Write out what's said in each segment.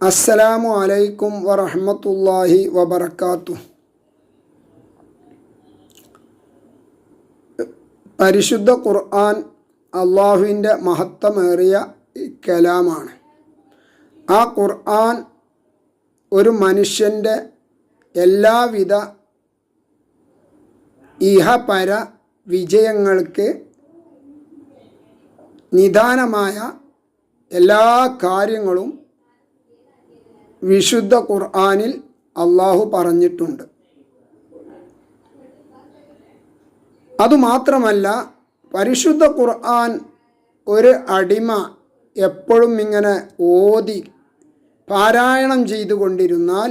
അസ്സലാമു അലൈക്കും വറഹമത്തല്ലാഹി വബർക്കാത്തു പരിശുദ്ധ ഖുർആൻ അള്ളാഹുവിന്റെ മഹത്വമേറിയ കലാമാണ്. ആ ഖുർആൻ ഒരു മനുഷ്യന്റെ എല്ലാവിധ ഇഹപര വിജയങ്ങൾക്ക് നിദാനമായ എല്ലാ കാര്യങ്ങളും വിശുദ്ധ ഖുർആാനിൽ അള്ളാഹു പറഞ്ഞിട്ടുണ്ട്. അതുമാത്രമല്ല പരിശുദ്ധ ഖുർആൻ ഒരു അടിമ എപ്പോഴും ഇങ്ങനെ ഓതി പാരായണം ചെയ്തുകൊണ്ടിരുന്നാൽ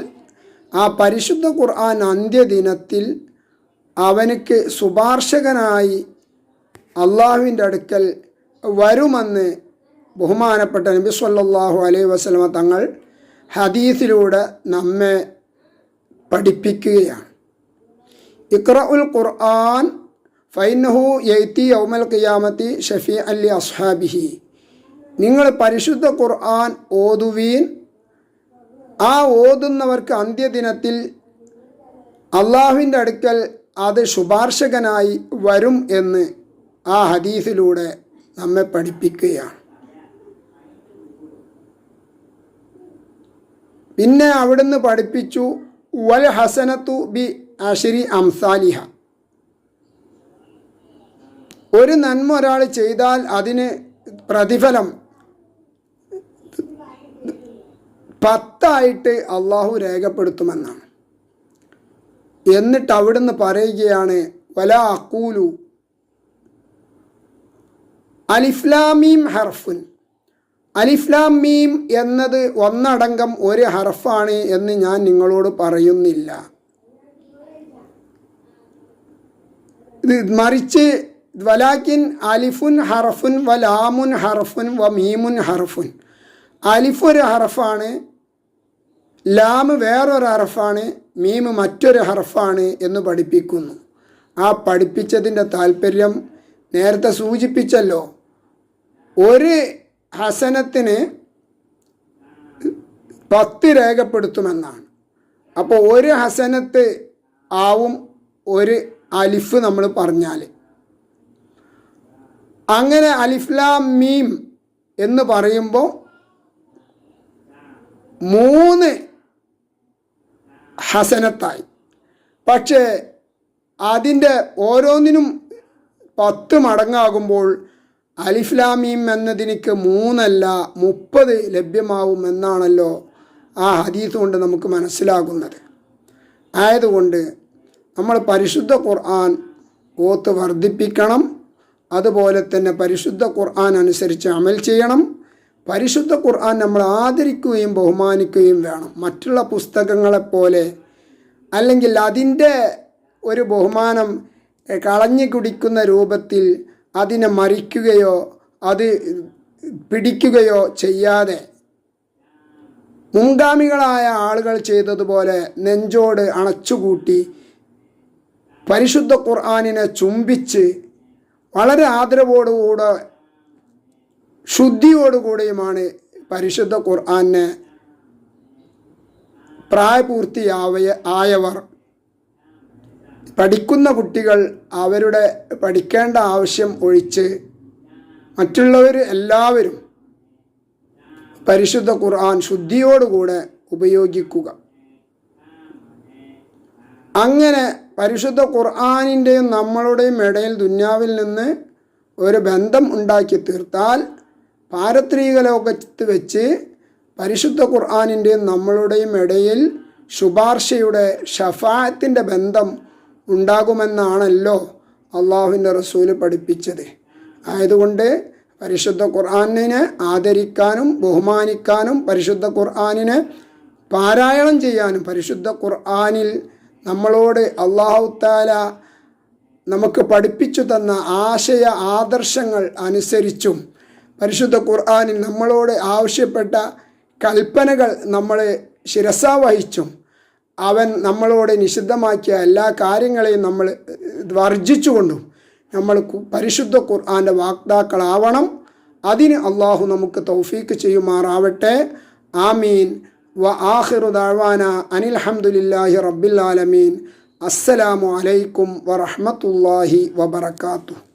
ആ പരിശുദ്ധ ഖുർആൻ അന്ത്യദിനത്തിൽ അവനക്ക് ശുപാർശകനായി അള്ളാഹുവിന്റെ അടുക്കൽ വരുമെന്ന് ബഹുമാനപ്പെട്ട നബി സല്ലാഹു അലൈഹി വസല്ലമ തങ്ങൾ ഹദീസിലൂടെ നമ്മെ പഠിപ്പിക്കുകയാണ്. ഇക്ര ഉൽ ഖുർആൻ ഫൈനഹു യൈത്തി യൗമൽ ഖിയാമത്തി ഷഫി അലി അസ്ഹാബിഹി. നിങ്ങൾ പരിശുദ്ധ ഖുർആൻ ഓതുവീൻ ആ ഓതുന്നവർക്ക് അന്ത്യദിനത്തിൽ അള്ളാഹുവിന്റെ അടുക്കൽ അത് ശുപാർശകനായി വരും എന്ന് ആ ഹദീസിലൂടെ നമ്മെ പഠിപ്പിക്കുകയാണ്. പിന്നെ അവിടുന്ന് പഠിപ്പിച്ചു വൽ ഹസനത്തു ബി അഷരി അംസാലിഹ. ഒരു നന്മ ഒരാൾ ചെയ്താൽ അതിന് പ്രതിഫലം പത്തായിട്ട് അള്ളാഹു രേഖപ്പെടുത്തുമെന്നാണ്. എന്നിട്ട് അവിടുന്ന് പറയുകയാണ് വല അക്കൂലു അലിഫ്ലാമീം ഹർഫുൻ. അലിഫ്ലാം മീം എന്നത് ഒന്നടങ്കം ഒരു ഹർഫാണ് എന്ന് ഞാൻ നിങ്ങളോട് പറയുന്നില്ല. ഇത് മറിച്ച് വലാക്കിൻ അലിഫുൻ ഹർഫുൻ വ ലാമുൻ ഹർഫുൻ വ മീമുൻ ഹർഫുൻ. അലിഫ് ഒരു ഹർഫാണ് ലാം വേറൊരു ഹർഫാണ് മീം മറ്റൊരു ഹർഫാണ് എന്ന് പഠിപ്പിക്കുന്നു. ആ പഠിപ്പിച്ചതിന്റെ താല്പര്യം നേരത്തെ സൂചിപ്പിച്ചല്ലോ. ഒരു ഹസനത്തിന് പത്ത് രേഖപ്പെടുത്തുമെന്നാണ്. അപ്പോൾ ഒരു ഹസനത്ത് ആവും ഒരു അലിഫ് നമ്മൾ പറഞ്ഞാൽ അങ്ങനെ അലിഫ്ലാം മീം എന്ന് പറയുമ്പോൾ മൂന്ന് ഹസനത്തായി. പക്ഷേ അതിന്റെ ഓരോന്നിനും പത്ത് മടങ്ങാകുമ്പോൾ അലിഫ്ലാമീം എന്നതിനിക്ക് മൂന്നല്ല മുപ്പത് ലഭ്യമാവും എന്നാണല്ലോ ആ ഹദീസ് കൊണ്ട് നമുക്ക് മനസ്സിലാകുന്നത്. ആയതുകൊണ്ട് നമ്മൾ പരിശുദ്ധ ഖുർആൻ ഓത്ത് വർദ്ധിപ്പിക്കണം അതുപോലെ തന്നെ പരിശുദ്ധ ഖുർആൻ അനുസരിച്ച് അമൽ ചെയ്യണം. പരിശുദ്ധ ഖുർആൻ നമ്മൾ ആദരിക്കുകയും ബഹുമാനിക്കുകയും വേണം. മറ്റുള്ള പുസ്തകങ്ങളെപ്പോലെ അല്ലെങ്കിൽ അതിന്റെ ഒരു ബഹുമാനം കളഞ്ഞു കുടിക്കുന്ന രൂപത്തിൽ അതിനെ മറിക്കുകയോ അത് പിടിക്കുകയോ ചെയ്യാതെ മുൻഗാമികളായ ആളുകൾ ചെയ്തതുപോലെ നെഞ്ചോട് അണച്ചുകൂട്ടി പരിശുദ്ധ ഖുർആാനിനെ ചുംബിച്ച് വളരെ ആദരവോടുകൂടെ ശുദ്ധിയോടുകൂടിയുമാണ് പരിശുദ്ധ ഖുർആാനെ പ്രായപൂർത്തിയാവയ ആയവർ പഠിക്കുന്ന കുട്ടികൾ അവരുടെ പഠിക്കേണ്ട ആവശ്യം ഒഴിച്ച് മറ്റുള്ളവർ എല്ലാവരും പരിശുദ്ധ ഖുർആൻ ശുദ്ധിയോടുകൂടെ ഉപയോഗിക്കുക. അങ്ങനെ പരിശുദ്ധ ഖുർആാനിന്റെയും നമ്മളുടെയും ഇടയിൽ ദുന്യാവിൽ നിന്ന് ഒരു ബന്ധം ഉണ്ടാക്കി തീർത്താൽ പാരത്രിക ലോകത്ത് വെച്ച് പരിശുദ്ധ ഖുർആാനിന്റെയും നമ്മളുടെയും ഇടയിൽ ശുപാർശയുടെ ഷഫായത്തിന്റെ ബന്ധം ഉണ്ടാകുമെന്നാണല്ലോ അള്ളാഹുവിന്റെ റസൂൽ പഠിപ്പിച്ചത്. ആയതുകൊണ്ട് പരിശുദ്ധ ഖുർആാനിനെ ആദരിക്കാനും ബഹുമാനിക്കാനും പരിശുദ്ധ ഖുർആാനിനെ പാരായണം ചെയ്യാനും പരിശുദ്ധ ഖുർആാനിൽ നമ്മളോട് അള്ളാഹുത്താല നമുക്ക് പഠിപ്പിച്ചു തന്ന ആശയ ആദർശങ്ങൾ അനുസരിച്ചും പരിശുദ്ധ ഖുർആാനിൽ നമ്മളോട് ആവശ്യപ്പെട്ട കൽപ്പനകൾ നമ്മൾ ശിരസ വഹിച്ചും അവൻ നമ്മളോട് നിഷിദ്ധമാക്കിയ എല്ലാ കാര്യങ്ങളെയും നമ്മൾ വർജിച്ചുകൊണ്ടും നമ്മൾ പരിശുദ്ധ ഖുർആാന്റെ വാക്താക്കളാവണം അതിന് അള്ളാഹു നമുക്ക് തൗഫീക്ക് ചെയ്യുമാറാവട്ടെ. ആമീൻ. വ ആഹിറു ദാഴ്വാന അനിൽ ഹംദുലില്ലാഹി റബ്ബിൽ ആലമീൻ. അസ്സലാമു അലൈക്കും വറഹ്മത്തുള്ളാഹി വബറകാതുഹു.